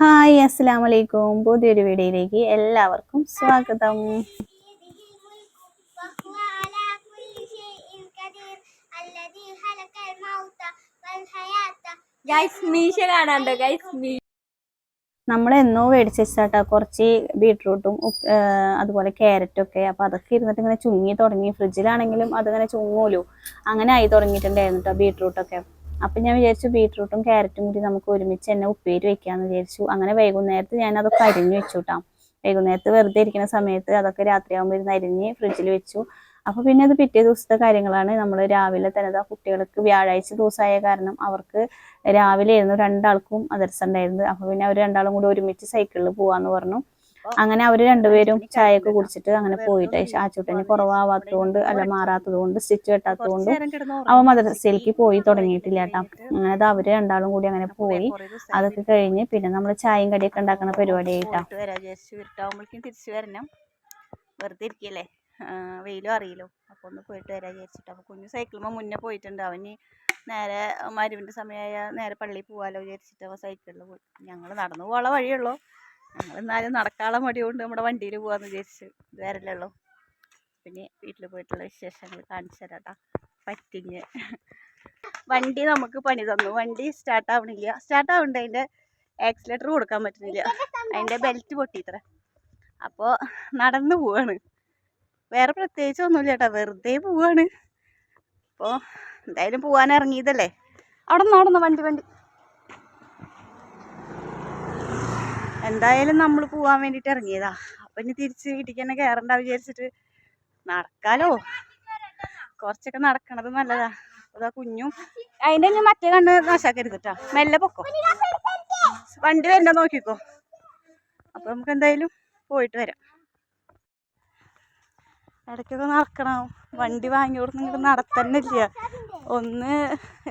Hi അസ്സാം വലൈക്കും പുതിയൊരു വീഡിയോയിലേക്ക് എല്ലാവർക്കും സ്വാഗതം. നമ്മൾ എന്നോ മേടിച്ച് വെച്ചാട്ടാ കുറച്ച് ബീട്രൂട്ടും അതുപോലെ ക്യാരറ്റും ഒക്കെ അപ്പൊ അതൊക്കെ ഇരുന്നിട്ട് ഇങ്ങനെ ചുങ്ങി തുടങ്ങി. ഫ്രിഡ്ജിലാണെങ്കിലും അതിങ്ങനെ ചുങ്ങൂലോ. അങ്ങനെ ആയി തുടങ്ങിയിട്ടുണ്ടായിരുന്നു കേട്ടോ ബീട്രൂട്ടൊക്കെ. അപ്പൊ ഞാൻ വിചാരിച്ചു ബീട്രൂട്ടും ക്യാരറ്റും കൂടി നമുക്ക് ഒരുമിച്ച് തന്നെ ഉപ്പേരി വെക്കാന്ന് വിചാരിച്ചു. അങ്ങനെ വൈകുന്നേരത്ത് ഞാൻ അതൊക്കെ അരിഞ്ഞു വെച്ചു കേട്ടോ വൈകുന്നേരത്ത് വെറുതെ ഇരിക്കുന്ന സമയത്ത് അതൊക്കെ രാത്രിയാകുമ്പോൾ ഇരുന്ന് അരിഞ്ഞ് ഫ്രിഡ്ജിൽ വെച്ചു. അപ്പൊ പിന്നെ അത് പിറ്റേ ദിവസത്തെ കാര്യങ്ങളാണ്. നമ്മൾ രാവിലെ തന്നെ കുട്ടികൾക്ക് വ്യാഴാഴ്ച ദിവസമായ കാരണം അവർക്ക് രാവിലെ ആയിരുന്നു രണ്ടാൾക്കും മദർസ ഉണ്ടായിരുന്നത്. അപ്പൊ പിന്നെ അവർ രണ്ടാളും കൂടി ഒരുമിച്ച് സൈക്കിളിൽ പോവാന്ന് പറഞ്ഞു. അങ്ങനെ അവർ രണ്ടുപേരും ചായയൊക്കെ കുടിച്ചിട്ട് അങ്ങനെ പോയിട്ട് ആച്ചൂട്ടന് കുറവാവാത്തതുകൊണ്ട് അല്ല മാറാത്തത് കൊണ്ട് സ്റ്റിച്ച് വെട്ടാത്തത് അവ മദ്രസയിലേക്ക് പോയി തുടങ്ങിയിട്ടില്ല കേട്ടോ അങ്ങനെ അത് അവർ രണ്ടാളും കൂടി അങ്ങനെ പോയി. അതൊക്കെ കഴിഞ്ഞ് പിന്നെ നമ്മൾ ചായയും കടിയൊക്കെ ഉണ്ടാക്കുന്ന പരിപാടി ആയിട്ടാ തിരിച്ചു വരണം. വെറുതെ ഇരിക്കല്ലേ? വെയിലും അറിയില്ലോ. അപ്പോൾ ഒന്ന് പോയിട്ട് വരാ വിചാരിച്ചിട്ട്. അപ്പോൾ കുഞ്ഞു സൈക്കിളുമ്പോൾ മുന്നേ പോയിട്ടുണ്ട്. അവന് നേരെ മരുവിന്റെ സമയമായ നേരെ പള്ളിയിൽ പോകാമല്ലോ വിചാരിച്ചിട്ട് അവൻ സൈക്കിളിൽ പോയി. ഞങ്ങൾ നടന്നു പോകാനുള്ള വഴിയുള്ളൂ ഞങ്ങൾ എന്നാലും നടക്കാനുള്ള മടി കൊണ്ട് നമ്മുടെ വണ്ടിയിൽ പോകാമെന്ന് വിചാരിച്ചു. ഇത് വരലുള്ളൂ പിന്നെ വീട്ടിൽ പോയിട്ടുള്ള വിശേഷങ്ങൾ കാണിച്ചു തരാട്ടാ. പറ്റിഞ്ഞ് വണ്ടി നമുക്ക് പണി തന്നു. വണ്ടി സ്റ്റാർട്ട് ആവണില്ല. സ്റ്റാർട്ട് ആവുന്നുണ്ട് അതിന്റെ ആക്സിലേറ്റർ കൊടുക്കാൻ പറ്റുന്നില്ല. അതിന്റെ ബെൽറ്റ് പൊട്ടിത്ര അപ്പോൾ നടന്നു പോവാണ്. വേറെ പ്രത്യേകിച്ച് ഒന്നുമില്ല ചേട്ടാ വെറുതെ പോവാണ്. അപ്പോൾ എന്തായാലും പോവാൻ ഇറങ്ങിയതല്ലേ? അവിടെ നിന്ന്? അവിടെ നിന്ന്? വണ്ടി വണ്ടി. എന്തായാലും നമ്മൾ പോവാൻ വേണ്ടിയിട്ട് ഇറങ്ങിയതാ. അപ്പം ഇനി തിരിച്ച് വീട്ടിലേക്ക് തന്നെ കയറണ്ട വിചാരിച്ചിട്ട് നടക്കാലോ? കുറച്ചൊക്കെ നടക്കണത് നല്ലതാ. അതാ കുഞ്ഞും അതിന്റെ ഞാൻ മറ്റേ കണ്ണ് നാശാക്കരുത് കേട്ടോ മെല്ലെ പൊക്കോ. വണ്ടി വരണ്ട നോക്കിക്കോ. അപ്പൊ നമുക്ക് എന്തായാലും പോയിട്ട് വരാം. ഇടയ്ക്കൊക്കെ നടക്കണം. വണ്ടി വാങ്ങി കൊടുക്കുന്നെങ്കിൽ നടത്തന്നില്ല. ഒന്ന്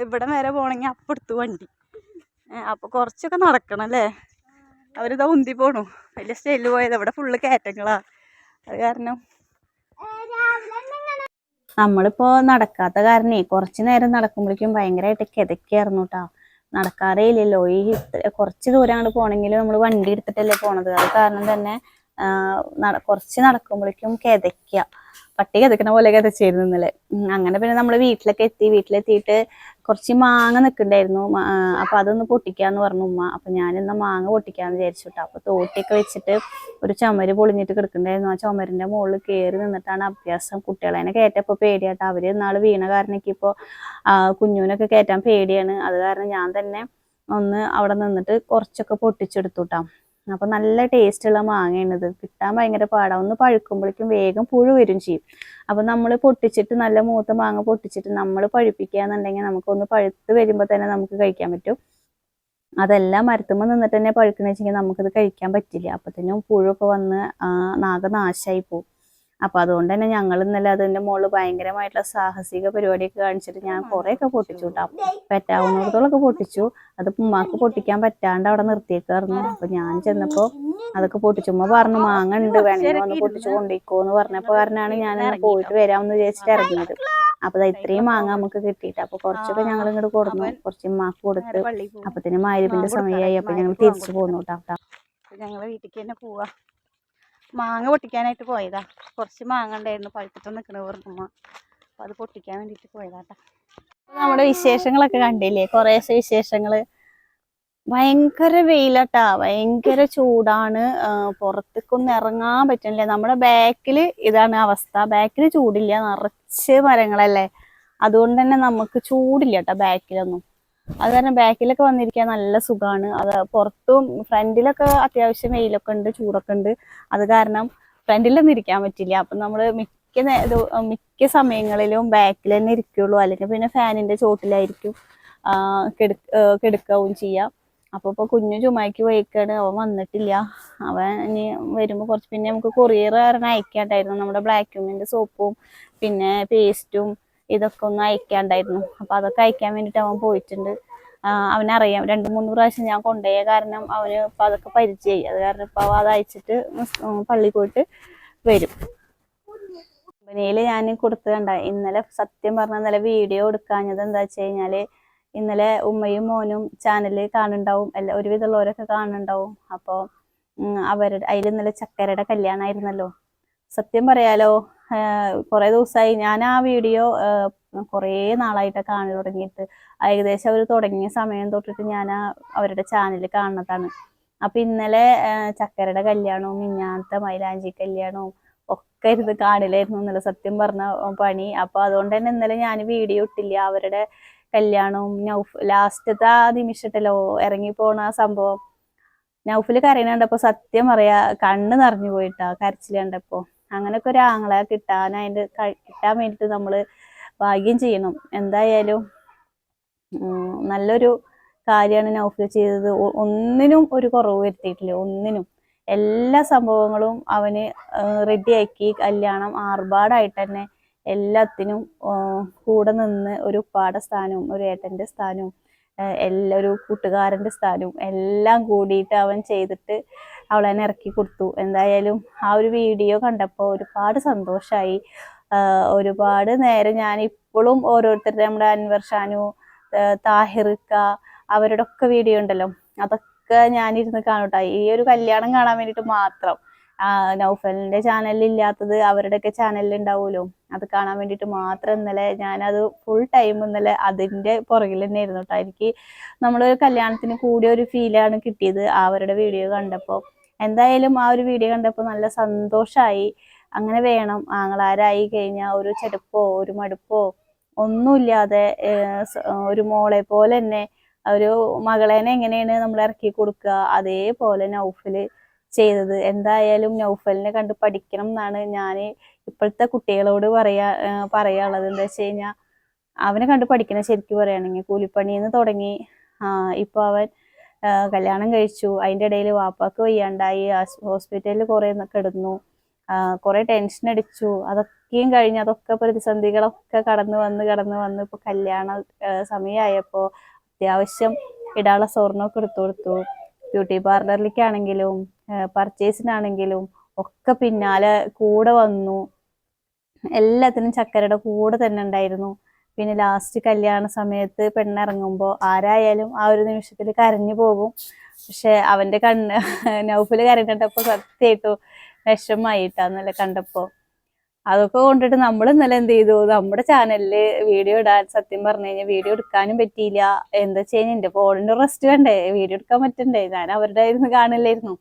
ഇവിടെ വരെ പോണെങ്കിൽ അപ്പെടുത്തു വണ്ടി. അപ്പോൾ അപ്പൊ കുറച്ചൊക്കെ നടക്കണം അല്ലേ? അവരിതാ ഉന്തി പോണു. വലിയ സ്റ്റൈലിൽ പോയത്. ഇവിടെ ഫുള്ള് കയറ്റങ്ങളാ. അത് കാരണം നമ്മളിപ്പോ നടക്കാത്ത കാരണേ കുറച്ചു നേരം നടക്കുമ്പോഴേക്കും ഭയങ്കരമായിട്ട് കിതക്കായിരുന്നു കേട്ടോ നടക്കാറേ ഇല്ലല്ലോ. ഈ കുറച്ച് ദൂരം പോണെങ്കിലും നമ്മൾ വണ്ടി എടുത്തിട്ടല്ലേ പോണത്. അത് കാരണം തന്നെ കുറച്ച് നടക്കുമ്പോഴേക്കും കിതയ്ക്കുക പട്ടി കിതക്കണ പോലെ കിതച്ചായിരുന്നു ഇന്നലെ. അങ്ങനെ പിന്നെ നമ്മൾ വീട്ടിലൊക്കെ എത്തി വീട്ടിലെത്തിയിട്ട് കുറച്ച് മാങ്ങ നിൽക്കണ്ടായിരുന്നു അപ്പൊ അതൊന്ന് പൊട്ടിക്കാന്ന് പറഞ്ഞു ഉമ്മ. അപ്പൊ ഞാനിന്ന് മാങ്ങ പൊട്ടിക്കാന്ന് വിചാരിച്ചു കേട്ടോ അപ്പൊ തോട്ടിയൊക്കെ വെച്ചിട്ട് ഒരു ചുമര് പൊളിഞ്ഞിട്ട് കിടക്കണ്ടായിരുന്നു ആ ചുമരിന്റെ മുകളിൽ കയറി നിന്നിട്ടാണ് അഭ്യാസം കുട്ടികളെ കയറ്റപ്പോ പേടിയാട്ടോ. അവർ ഇന്നാൾ വീണ കാരണക്ക് ഇപ്പോ കുഞ്ഞുവിനൊക്കെ കയറ്റാൻ പേടിയാണ്. അത് കാരണം ഞാൻ തന്നെ ഒന്ന് അവിടെ നിന്നിട്ട് കുറച്ചൊക്കെ പൊട്ടിച്ചെടുത്തു ട്ടാ. അപ്പൊ നല്ല ടേസ്റ്റ് ഉള്ള മാങ്ങയാണ് ഇത് കിട്ടാൻ ഭയങ്കര പാടാ. ഒന്ന് പഴുക്കുമ്പോഴേക്കും വേഗം പുഴു വരും ചെയ്യും. അപ്പൊ നമ്മൾ പൊട്ടിച്ചിട്ട് നല്ല മൂത്ത മാങ്ങ പൊട്ടിച്ചിട്ട് നമ്മൾ പഴുപ്പിക്കാന്നുണ്ടെങ്കിൽ നമുക്ക് ഒന്ന് പഴുത്ത് വരുമ്പോൾ തന്നെ നമുക്ക് കഴിക്കാൻ പറ്റും. അതെല്ലാം മരത്തുമ്പോൾ നിന്നിട്ട് തന്നെ പഴുക്കണെന്ന് വെച്ചെങ്കിൽ നമുക്കത് കഴിക്കാൻ പറ്റില്ല. അപ്പത്തേനും പുഴുവൊക്കെ വന്ന് ആ, നാഗ നാശമായി പോകും അപ്പൊ അതുകൊണ്ട് തന്നെ ഞങ്ങൾ ഇന്നലെ അതിന്റെ മുകളിൽ ഭയങ്കരമായിട്ടുള്ള സാഹസിക പരിപാടിയൊക്കെ കാണിച്ചിട്ട് ഞാൻ കുറെയൊക്കെ പൊട്ടിച്ചു കേട്ടോ പറ്റാവുന്നിടത്തോളൊക്കെ പൊട്ടിച്ചു. അത് ഉമ്മാക്ക് പൊട്ടിക്കാൻ പറ്റാണ്ട് അവിടെ നിർത്തിയേക്കായിരുന്നു. അപ്പൊ ഞാൻ ചെന്നപ്പോ അതൊക്കെ പൊട്ടിച്ചു ഉമ്മ പറഞ്ഞു മാങ്ങ ഉണ്ട് വേണമെങ്കിൽ വന്ന് പൊട്ടിച്ചു കൊണ്ടിരിക്കോന്ന് പറഞ്ഞപ്പോ കാരണമാണ് ഞാൻ പോയിട്ട് വരാമെന്ന് വിചാരിച്ചിട്ട് ഇറങ്ങിയത്. അപ്പൊ ഇത്രയും മാങ്ങ നമുക്ക് കിട്ടിയിട്ട്. അപ്പൊ കുറച്ചൊക്കെ ഞങ്ങൾ ഇങ്ങോട്ട് കൊടുന്നു. കുറച്ച് ഉമ്മാക്ക് കൊടുത്ത്. അപ്പത്തിന് മാരിപ്പിന്റെ സമയമായി അപ്പൊ ഞങ്ങൾ തിരിച്ചു പോന്നു കേട്ടോ ഞങ്ങൾ വീട്ടിലേക്ക് തന്നെ പോവാ. മാങ്ങ പൊട്ടിക്കാനായിട്ട് പോയതാ. കുറച്ച് മാങ്ങ ഉണ്ടായിരുന്നു. പഴുത്തിട്ട് നിൽക്കണ പറഞ്ഞമ്മ അപ്പൊ അത് പൊട്ടിക്കാൻ വേണ്ടിയിട്ട് പോയതാട്ടാ. നമ്മുടെ വിശേഷങ്ങളൊക്കെ കണ്ടില്ലേ? കുറേശ്ശെ വിശേഷങ്ങൾ. ഭയങ്കര വെയിലട്ടാ. ഭയങ്കര ചൂടാണ്. പുറത്തേക്കൊന്നും ഇറങ്ങാൻ പറ്റണില്ല. നമ്മുടെ ബാക്കിൽ ഇതാണ് അവസ്ഥ. ബാക്കിൽ ചൂടില്ല. നിറച്ച് മരങ്ങളല്ലേ. അതുകൊണ്ട് തന്നെ നമുക്ക് ചൂടില്ല കേട്ടോ ബാക്കിലൊന്നും. അത് കാരണം ബാക്കിലൊക്കെ വന്നിരിക്കാൻ നല്ല സുഖമാണ് അത് പുറത്തും ഫ്രണ്ടിലൊക്കെ അത്യാവശ്യം വെയിലൊക്കെ ഉണ്ട് ചൂടൊക്കെ ഉണ്ട്. അത് കാരണം ഫ്രണ്ടിലൊന്നും ഇരിക്കാൻ പറ്റില്ല. അപ്പൊ നമ്മൾ മിക്ക മിക്ക സമയങ്ങളിലും ബാക്കിൽ തന്നെ ഇരിക്കുള്ളൂ. അല്ലെങ്കിൽ പിന്നെ ഫാനിന്റെ ചോട്ടിലായിരിക്കും കെടു ഏ, കെടുക്കാവും ചെയ്യാം. അപ്പൊ ഇപ്പൊ കുഞ്ഞു ചുമക്ക് പോയിക്കാണ്. അവൻ വന്നിട്ടില്ല. അവൻ ഇനി വരുമ്പോ കുറച്ച് പിന്നെ നമുക്ക് കൊറിയർ കാരണം അയക്കാണ്ടായിരുന്നു. നമ്മുടെ ബ്ലാക്ക് ക്യൂമിന്റെ സോപ്പും പിന്നെ പേസ്റ്റും ഇതൊക്കെ ഒന്ന് അയക്കാണ്ടായിരുന്നു. അപ്പൊ അതൊക്കെ അയക്കാൻ വേണ്ടിട്ട് അവൻ പോയിട്ടുണ്ട്. അവനറിയാം. രണ്ട് മൂന്ന് പ്രാവശ്യം ഞാൻ കൊണ്ടുപോയ കാരണം അവന് ഇപ്പൊ അതൊക്കെ പരിചയമായി. അത് കാരണം ഇപ്പൊ അവ അത് നിസ്- പോയിട്ട് വരും. കമ്പനിയിൽ ഞാൻ കൊടുത്തതുണ്ട ഇന്നലെ സത്യം പറഞ്ഞ ഇന്നലെ വീഡിയോ എടുക്കാഞ്ഞത് എന്താ വെച്ച് കഴിഞ്ഞാൽ ഇന്നലെ ഉമ്മയും മോനും ചാനൽ കാണുന്നുണ്ടാവും. എല്ലാ ഒരുവിധമുള്ളവരൊക്കെ കാണുന്നുണ്ടാവും. അപ്പോൾ അവരുടെ അതിൽ ഇന്നലെ ചക്കരയുടെ കല്യാണമായിരുന്നല്ലോ സത്യം പറയാലോ കുറേ ദിവസമായി ഞാൻ ആ വീഡിയോ കുറേ നാളായിട്ട് കാണു തുടങ്ങിയിട്ട്. ഏകദേശം അവർ തുടങ്ങിയ സമയം തൊട്ടിട്ട് ഞാൻ അവരുടെ ചാനൽ കാണുന്നതാണ്. അപ്പൊ ഇന്നലെ ചക്കരയുടെ കല്യാണവും മിഞ്ഞാന്നത്തെ മൈലാഞ്ചി കല്യാണവും ഒക്കെ ഇരുന്ന് കാണില്ലായിരുന്നു എന്നുള്ള സത്യം പറഞ്ഞ പണി. അപ്പോൾ അതുകൊണ്ട് തന്നെ ഇന്നലെ ഞാൻ വീഡിയോ ഇട്ടില്ല. അവരുടെ കല്യാണവും നൗഫ് ലാസ്റ്റത്തെ ആ നിമിഷത്തിലോ ഇറങ്ങി പോണ ആ സംഭവം നൗഫിൽ കരയണ സത്യം പറയാ കണ്ണ് നിറഞ്ഞു പോയിട്ടാ കരച്ചിൽ കണ്ടപ്പോ. അങ്ങനൊക്കെ ഒരു ആങ്ങളെ കിട്ടാൻ അതിന്റെ ക- കിട്ടാൻ വേണ്ടിട്ട് നമ്മൾ ഭാഗ്യം ചെയ്യണം. എന്തായാലും നല്ലൊരു കാര്യമാണ് നൗഫിൽ ചെയ്തത്. ഒന്നിനും ഒരു കുറവ് വരുത്തിയിട്ടില്ല. ഒന്നിനും. എല്ലാ സംഭവങ്ങളും അവന് റെഡിയാക്കി കല്യാണം ആർഭാടായിട്ട് തന്നെ എല്ലാത്തിനും കൂടെ നിന്ന് ഒരു ഉപ്പാടെ സ്ഥാനവും ഒരു ഏട്ടന്റെ സ്ഥാനവും എല്ലാ ഒരു കൂട്ടുകാരന്റെ സ്ഥാനവും എല്ലാം കൂടിയിട്ട് അവൻ ചെയ്തിട്ട് അവളെ ഇറക്കി കൊടുത്തു. എന്തായാലും ആ ഒരു വീഡിയോ കണ്ടപ്പോൾ ഒരുപാട് സന്തോഷമായി ഒരുപാട് നേരം ഞാൻ ഇപ്പോഴും ഓരോരുത്തരുടെ നമ്മുടെ അൻവർ ഷാനു ആ, താഹിർക്ക അവരുടെ ഒക്കെ വീഡിയോ ഉണ്ടല്ലോ. അതൊക്കെ ഞാനിരുന്ന് കാണൂട്ടോ. ഈ ഒരു കല്യാണം കാണാൻ വേണ്ടിട്ട് മാത്രം. നൗഫലിന്റെ ചാനലിൽ ഇല്ലാത്തത് അവരുടെയൊക്കെ ചാനലിൽ ഉണ്ടാവുമല്ലോ. അത് കാണാൻ വേണ്ടിയിട്ട് മാത്രം ഇന്നലെ ഞാനത് ഫുൾ ടൈം ഇന്നലെ അതിന്റെ പുറകിൽ തന്നെ ആയിരുന്നു കേട്ടോ എനിക്ക് നമ്മളൊരു കല്യാണത്തിന് കൂടിയ ഒരു ഫീലാണ് കിട്ടിയത് അവരുടെ വീഡിയോ കണ്ടപ്പോൾ എന്തായാലും ആ ഒരു വീഡിയോ കണ്ടപ്പോൾ നല്ല സന്തോഷമായി അങ്ങനെ വേണം ആങ്ങളാരായി കഴിഞ്ഞാൽ ഒരു ചെടുപ്പോ ഒരു മടുപ്പോ. ഒന്നുമില്ലാതെ ഒരു മോളെ പോലെ തന്നെ ഒരു മകളേനെ എങ്ങനെയാണ് നമ്മൾ ഇറക്കി കൊടുക്കുക? അതേപോലെ നൗഫൽ ചെയ്തത്. എന്തായാലും നൗഫലിനെ കണ്ട് പഠിക്കണം എന്നാണ് ഞാൻ ഇപ്പോഴത്തെ കുട്ടികളോട് പറയാ പറയാനുള്ളത്. എന്താ വെച്ച് കഴിഞ്ഞാൽ അവനെ കണ്ട് പഠിക്കണം ശരിക്കും പറയുകയാണെങ്കിൽ. കൂലിപ്പണിന്ന് തുടങ്ങി. ആ ഇപ്പൊ അവൻ കല്യാണം കഴിച്ചു. അതിന്റെ ഇടയിൽ വാപ്പാക്ക് വയ്യാണ്ടായി. ഹോസ്പിറ്റലിൽ കുറെ കിടന്നു. കുറെ ടെൻഷൻ അടിച്ചു. അതൊക്കെയും കഴിഞ്ഞ് അതൊക്കെ പ്രതിസന്ധികളൊക്കെ കടന്നു വന്ന് കടന്നു വന്ന് ഇപ്പൊ കല്യാണ സമയമായപ്പോ അത്യാവശ്യം ഇടാനുള്ള സ്വർണമൊക്കെ എടുത്തു കൊടുത്തു. ബ്യൂട്ടി പാർലറിലേക്കാണെങ്കിലും പർച്ചേസിനാണെങ്കിലും ഒക്കെ പിന്നാലെ കൂടെ വന്നു. എല്ലാത്തിനും ചക്കരയുടെ കൂടെ തന്നെ ഉണ്ടായിരുന്നു. പിന്നെ ലാസ്റ്റ് കല്യാണ സമയത്ത് പെണ്ണിറങ്ങുമ്പോൾ ആരായാലും ആ ഒരു നിമിഷത്തിൽ കരഞ്ഞു പോകും. പക്ഷെ അവന്റെ കണ്ണ് നൗഫിൽ കരഞ്ഞിട്ടപ്പോ സത്യമായിട്ടു വിഷമായിട്ടാന്നല്ലേ കണ്ടപ്പോ. അതൊക്കെ കൊണ്ടിട്ട് നമ്മൾ ഇന്നലെ എന്ത് ചെയ്തു? നമ്മുടെ ചാനലിൽ വീഡിയോ ഇടാൻ സത്യം പറഞ്ഞു കഴിഞ്ഞാൽ വീഡിയോ എടുക്കാനും പറ്റിയില്ല. എന്താ ചെയ്യാൻ എന്റെ ഫോണിന്റെ റെസ്റ്റ് വേണ്ടേ? വീഡിയോ എടുക്കാൻ പറ്റണ്ടേ? ഞാൻ അവരുടെ ഇരുന്ന് കാണില്ലായിരുന്നു.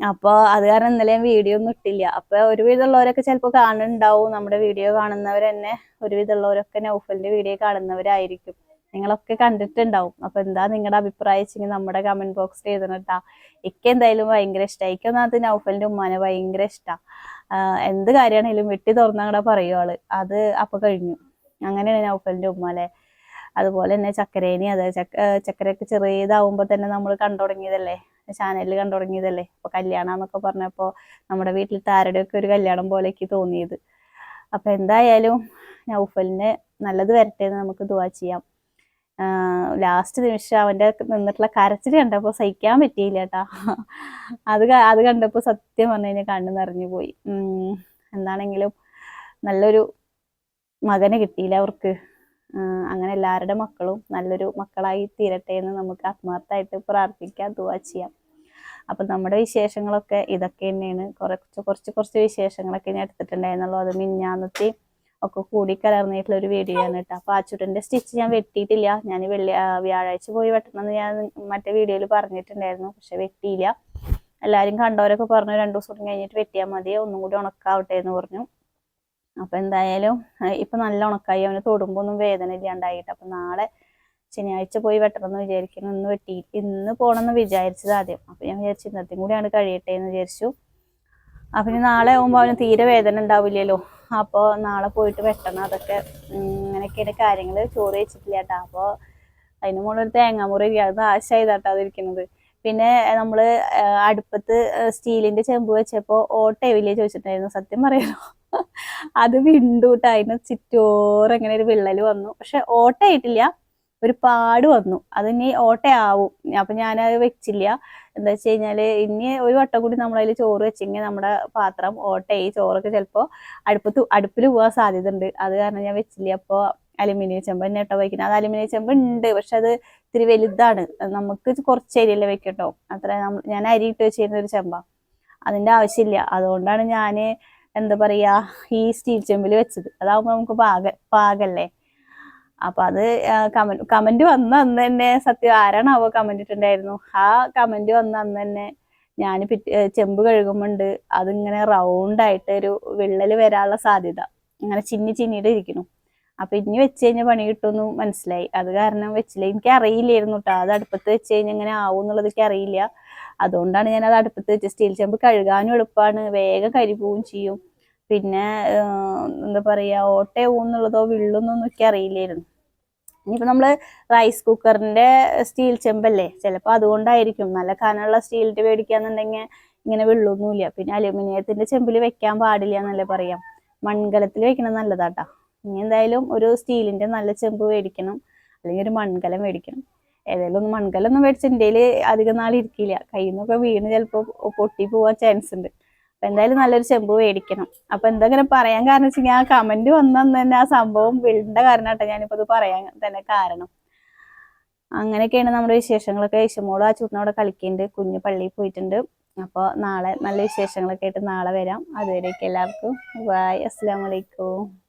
അപ്പൊ അത് കാരണം ഇന്നലെ ഞാൻ വീഡിയോ ഒന്നും ഇട്ടില്ല. അപ്പൊ ഒരുവിധമുള്ളവരൊക്കെ ചിലപ്പോൾ കാണുന്നുണ്ടാവും. നമ്മുടെ വീഡിയോ കാണുന്നവർ തന്നെ ഒരുവിധമുള്ളവരൊക്കെ നൗഫലിന്റെ വീഡിയോ കാണുന്നവരായിരിക്കും. നിങ്ങളൊക്കെ കണ്ടിട്ടുണ്ടാവും. അപ്പൊ എന്താ നിങ്ങളുടെ അഭിപ്രായം വെച്ചെങ്കിൽ നമ്മുടെ കമന്റ് ബോക്സിൽ എഴുതണട്ടാ എനിക്ക് എന്തായാലും ഭയങ്കര ഇഷ്ടമാണ് എനിക്ക് ഒന്നാമത് നൗഫലിന്റെ ഉമ്മാനെ ഭയങ്കര ഇഷ്ടാ. എന്ത് കാര്യമാണെങ്കിലും വെട്ടി തുറന്നങ്ങടെ പറയും ആൾ. അത് അപ്പൊ കഴിഞ്ഞു. അങ്ങനെയാണ് നൗഫലിന്റെ ഉമ്മ ഉമ്മാലെ അതുപോലെ തന്നെ ചക്കരേനി അതെ ചക്ക ചക്കരയൊക്കെ ചെറിയതാവുമ്പോ തന്നെ നമ്മൾ കണ്ടു തുടങ്ങിയതല്ലേ? ചാനലിൽ കണ്ടു തുടങ്ങിയതല്ലേ? അപ്പൊ കല്യാണം എന്നൊക്കെ പറഞ്ഞപ്പോ നമ്മുടെ വീട്ടിലത്തെ ആരുടെയൊക്കെ ഒരു കല്യാണം പോലെയൊക്കെ തോന്നിയത്. അപ്പൊ എന്തായാലും നൗഫലിന് നല്ലത് വരട്ടെ എന്ന് നമുക്ക് ദുവാ ചെയ്യാം. ലാസ്റ്റ് നിമിഷം അവന്റെ നിന്നിട്ടുള്ള കരച്ചിൽ കണ്ടപ്പോൾ സഹിക്കാൻ പറ്റിയില്ല കേട്ടാ അത് അത് കണ്ടപ്പോ സത്യം പറഞ്ഞു കഴിഞ്ഞാൽ കണ്ണു നിറഞ്ഞു പോയി. എന്താണെങ്കിലും നല്ലൊരു മകനെ കിട്ടിയില്ല അവർക്ക്. അങ്ങനെ എല്ലാവരുടെ മക്കളും നല്ലൊരു മക്കളായി തീരട്ടെ എന്ന് നമുക്ക് ആത്മാർത്ഥമായിട്ട് പ്രാർത്ഥിക്കാം ദുവാ ചെയ്യാം. അപ്പൊ നമ്മുടെ വിശേഷങ്ങളൊക്കെ ഇതൊക്കെ തന്നെയാണ്. കുറച്ച് കുറച്ച് കുറച്ച് വിശേഷങ്ങളൊക്കെ ഞാൻ എടുത്തിട്ടുണ്ടായിരുന്നുള്ളൂ അത് മിഞ്ഞാന്നത്തെ ഒക്കെ കൂടി കലർന്നിട്ടുള്ള ഒരു വീഡിയോ ആണ് കേട്ടോ. അപ്പൊ അച്ചുട്ടന്റെ സ്റ്റിച്ച് ഞാൻ വെട്ടിയിട്ടില്ല. ഞാൻ വെള്ളി വ്യാഴാഴ്ച പോയി വെട്ടണമെന്ന് ഞാൻ മറ്റേ വീഡിയോയിൽ പറഞ്ഞിട്ടുണ്ടായിരുന്നു. പക്ഷെ വെട്ടിയില്ല. എല്ലാരും കണ്ടവരൊക്കെ പറഞ്ഞു രണ്ടു ദിവസം കഴിഞ്ഞിട്ട് വെട്ടിയാൽ മതി. ഒന്നും കൂടി ഉണക്കാവട്ടെ എന്ന് പറഞ്ഞു. അപ്പൊ എന്തായാലും ഇപ്പൊ നല്ല ഉണക്കായി. അവന് തൊടുമ്പോ ഒന്നും വേദന ഇല്ലാണ്ടായിട്ട്. അപ്പൊ നാളെ ശനിയാഴ്ച പോയി വെട്ടണം എന്ന് വിചാരിക്കുന്നു. ഇന്ന് വെട്ടി ഇന്ന് പോകണമെന്ന് വിചാരിച്ചത് ആദ്യം. അപ്പൊ ഞാൻ വിചാരിച്ചു ഇന്നത്തെയും കൂടിയാണ് കഴിയട്ടെ എന്ന് വിചാരിച്ചു. അപ്പൊ ഇനി നാളെ ആകുമ്പോൾ അവന് തീരെ വേദന ഉണ്ടാവില്ലല്ലോ. അപ്പോൾ നാളെ പോയിട്ട് വെട്ടണം അതൊക്കെ ഇങ്ങനെയൊക്കെയാണ് കാര്യങ്ങൾ ചോറ് വെച്ചിട്ടില്ല കേട്ടോ അപ്പോൾ അതിന് മുകളിൽ തേങ്ങാമുറി അത് ആശായതാട്ടോ അതിരിക്കുന്നത്. പിന്നെ നമ്മൾ അടുപ്പത്ത് സ്റ്റീലിന്റെ ചെമ്പ് വെച്ചപ്പോൾ ഓട്ടേവില്ലേ ചോദിച്ചിട്ടുണ്ടായിരുന്നു. സത്യം പറയാലോ. അത് വിണ്ടൂട്ടായിരുന്നു ചിറ്റോറെങ്ങനെ ഒരു വിള്ളൽ വന്നു. പക്ഷെ ഓട്ടയായിട്ടില്ല ഒരു പാട് വന്നു. അത് ഇനി ഓട്ടയാവും. അപ്പൊ ഞാനത് വെച്ചില്ല. എന്താ വെച്ച് കഴിഞ്ഞാൽ ഇനി ഒരു വട്ടം കൂടി നമ്മളതിൽ ചോറ് വെച്ചെങ്കിൽ നമ്മുടെ പാത്രം ഓട്ടയായി. ചോറൊക്കെ ചിലപ്പോ അടുപ്പത്ത് അടുപ്പിൽ പോകാൻ സാധ്യത ഉണ്ട് അത് കാരണം ഞാൻ വെച്ചില്ല. അപ്പോൾ അലുമിനിയം ചെമ്പ് തന്നെ കേട്ടോ വയ്ക്കുന്നത് അത് അലുമിനിയം ചെമ്പ് ഉണ്ട്. പക്ഷെ അത് ഇത്തിരി വലുതാണ്. നമുക്ക് കുറച്ച് അരിയല്ലേ വെക്കട്ടോ. അത്ര ഞാൻ അരി ഇട്ട് വെച്ചിരുന്ന ഒരു ചെമ്പ. അതിന്റെ ആവശ്യമില്ല. അതുകൊണ്ടാണ് ഞാൻ എന്താ പറയാ ഈ സ്റ്റീൽ ചെമ്പിൽ വെച്ചത്. അതാവുമ്പോൾ നമുക്ക് പാക പാകല്ലേ? അപ്പൊ അത് കമന്റ് കമന്റ് വന്ന അന്ന് തന്നെ സത്യം ആരാണ് അവ കമന്റ് ഇട്ടിട്ടുണ്ടായിരുന്നു. ആ കമന്റ് വന്ന അന്ന് തന്നെ ഞാൻ ചെമ്പ് കഴുകുമ്പോണ്ട്. അതിങ്ങനെ റൗണ്ട് ആയിട്ട് ഒരു വിള്ളൽ വരാനുള്ള സാധ്യത. ഇങ്ങനെ ചിന്നി ചിന്നിയിട്ട് ഇരിക്കുന്നു. അപ്പൊ ഇനി വെച്ച് കഴിഞ്ഞാൽ പണി കിട്ടുമെന്ന് മനസ്സിലായി. അത് കാരണം വെച്ചില്ല. എനിക്ക് അറിയില്ലായിരുന്നു കേട്ടോ അത് അടുപ്പത്ത് വെച്ച് കഴിഞ്ഞാൽ എങ്ങനെ ആവും എന്നുള്ളത് എനിക്ക് അറിയില്ല. അതുകൊണ്ടാണ് ഞാൻ അത് അടുപ്പത്ത് വെച്ച് സ്റ്റീൽ ചെമ്പ് കഴുകാനും എളുപ്പമാണ് വേഗം കരി പോവും ചെയ്യും. പിന്നെ എന്താ പറയുക ഓട്ടയാവും ഊന്നുള്ളതോ വിള്ളുന്നോ എന്നൊക്കെ അറിയില്ലായിരുന്നു. ഇനിയിപ്പോൾ നമ്മൾ റൈസ് കുക്കറിന്റെ സ്റ്റീൽ ചെമ്പല്ലേ ചിലപ്പോൾ അതുകൊണ്ടായിരിക്കും. നല്ല കനമുള്ള സ്റ്റീലിന്റെ മേടിക്കാന്നുണ്ടെങ്കിൽ ഇങ്ങനെ വെള്ളമൊന്നുമില്ല പിന്നെ അലുമിനിയത്തിന്റെ ചെമ്പിൽ വെക്കാൻ പാടില്ല എന്നല്ലേ പറയാം. മൺകലത്തിൽ വെക്കണം നല്ലതാട്ടാ. ഇനി എന്തായാലും ഒരു സ്റ്റീലിന്റെ നല്ല ചെമ്പ് മേടിക്കണം. അല്ലെങ്കിൽ ഒരു മൺകലം മേടിക്കണം. ഏതായാലും ഒന്ന് മൺകലം ഒന്നും മേടിച്ച് എന്റെ അധികം നാൾ ഇരിക്കില്ല കയ്യിൽ നിന്നൊക്കെ വീണ് ചിലപ്പോൾ പൊട്ടി പോകാൻ ചാൻസ് ഉണ്ട്. അപ്പൊ എന്തായാലും നല്ലൊരു ചെമ്പ് മേടിക്കണം. അപ്പൊ എന്താ പറയാൻ കാരണം വെച്ചാൽ ആ കമന്റ് വന്നന്ന് തന്നെ ആ സംഭവം വീടിന്റെ കാരണം കേട്ടോ ഞാനിപ്പോ പറയാൻ തന്നെ കാരണം. അങ്ങനെയൊക്കെയാണ് നമ്മുടെ വിശേഷങ്ങളൊക്കെ. യേശുമോൾ ആ ചുട്ടിനോടെ കളിക്കുന്നുണ്ട് കുഞ്ഞു പള്ളിയിൽ പോയിട്ടുണ്ട്. അപ്പോൾ നാളെ നല്ല വിശേഷങ്ങളൊക്കെ ആയിട്ട് നാളെ വരാം. അതുവരെയൊക്കെ എല്ലാവർക്കും. ബായ് അസ്സാം വലൈക്കും